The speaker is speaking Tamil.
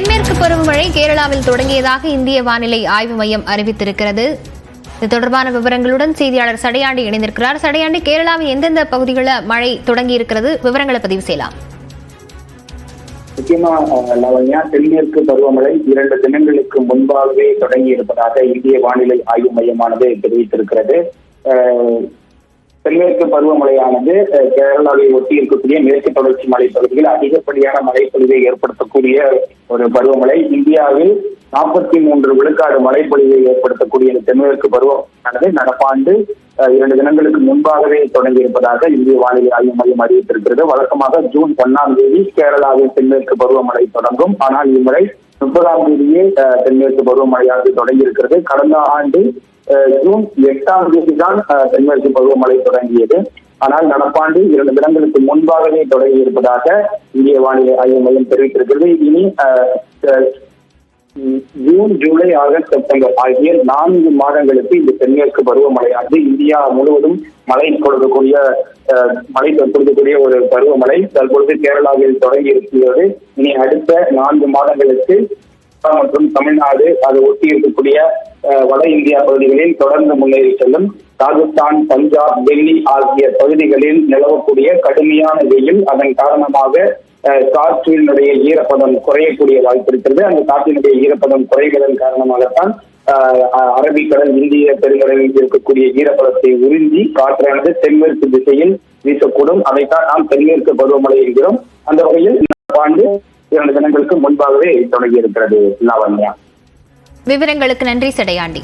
தென்மேற்கு பருவமழை கேரளாவில் தொடங்கியதாக இந்திய வானிலை ஆய்வு மையம் அறிவித்திருக்கிறது. இது தொடர்பான விவரங்களுடன் செய்தியாளர் சடையாண்டி இணைந்திருக்கிறார். சடையாண்டி கேரளாவின் எந்தெந்த பகுதிகளில் மழை தொடங்கி இருக்கிறது விவரங்களை பதிவு செய்யலாம். முக்கியமா லவண்யா தென்மேற்கு பருவமழை இரண்டு தினங்களுக்கு முன்பாகவே தொடங்கி இருப்பதாக இந்திய வானிலை ஆய்வு மையமானது தெரிவித்திருக்கிறது. தென்மேற்கு பருவமழையானது கேரளாவை ஒட்டி இருக்கக்கூடிய மேற்கு தொடர்ச்சி மலைப்பகுதியில் அதிகப்படியான மழைப்பொழிவை ஏற்படுத்தக்கூடிய ஒரு பருவமழை. இந்தியாவில் நாற்பத்தி மூன்று விழுக்காடு மழைப்பொழிவை ஏற்படுத்தக்கூடிய தென்மேற்கு பருவமானது நடப்பாண்டு இரண்டு தினங்களுக்கு முன்பாகவே தொடங்கி இருப்பதாக இந்திய வானிலை ஆய்வு மையம் அறிவித்திருக்கிறது. வழக்கமாக ஜூன் ஒன்னாம் தேதி கேரளாவில் தென்மேற்கு பருவமழை தொடங்கும். ஆனால் இம்முறை முப்பதாம் தேதியே தென்மேற்கு பருவமழையானது தொடங்கி இருக்கிறது கடந்த ஆண்டு அஹ், ஜூன் எட்டாம் தேதி தான் தென்மேற்கு பருவமழை தொடங்கியது. ஆனால் நடப்பாண்டு இரண்டு தினங்களுக்கு முன்பாகவே தொடங்கி இருப்பதாக இந்திய வானிலை ஆய்வு மையம் தெரிவித்திருக்கிறது. இனி அஹ், ஜூன் ஜூலை ஆகஸ்ட் செப்டம்பர் ஆகிய நான்கு மாதங்களுக்கு இந்த தென்மேற்கு பருவமழையானது இந்தியா முழுவதும் மழை கொடுக்கக்கூடிய மழை கொடுக்கக்கூடிய ஒரு பருவமழை. தற்பொழுது கேரளாவில் தொடங்கி இருக்கிறது. இனி அடுத்த நான்கு மாதங்களுக்கு மற்றும் தமிழ்நாடு அதை ஒட்டி இருக்கக்கூடிய வட இந்தியா பகுதிகளில் தொடர்ந்து முன்னேறி செல்லும். ராஜஸ்தான் பஞ்சாப் டெல்லி ஆகிய பகுதிகளில் நிலவக்கூடிய கடுமையான வெயில் அதன் காரணமாக காற்றினுடைய ஈரப்பதம் குறையக்கூடிய வாய்ப்பு இருக்கிறது. அந்த காற்றினுடைய ஈரப்பதம் குறைவதன் காரணமாகத்தான் அரபிக்கடல் இந்திய பெருங்கடலில் இருக்கக்கூடிய ஈரப்பதத்தை உறிஞ்சி காற்றானது தென்மேற்கு திசையில் வீசக்கூடும். அதைத்தான் நாம் தென்மேற்கு பருவமழை என்கிறோம். அந்த வகையில் ஆண்டு இரண்டு தினங்களுக்கு முன்பாகவே தொடங்கி இருக்கிறது லாவண்யா. விவரங்களுக்கு நன்றி சடையாண்டி.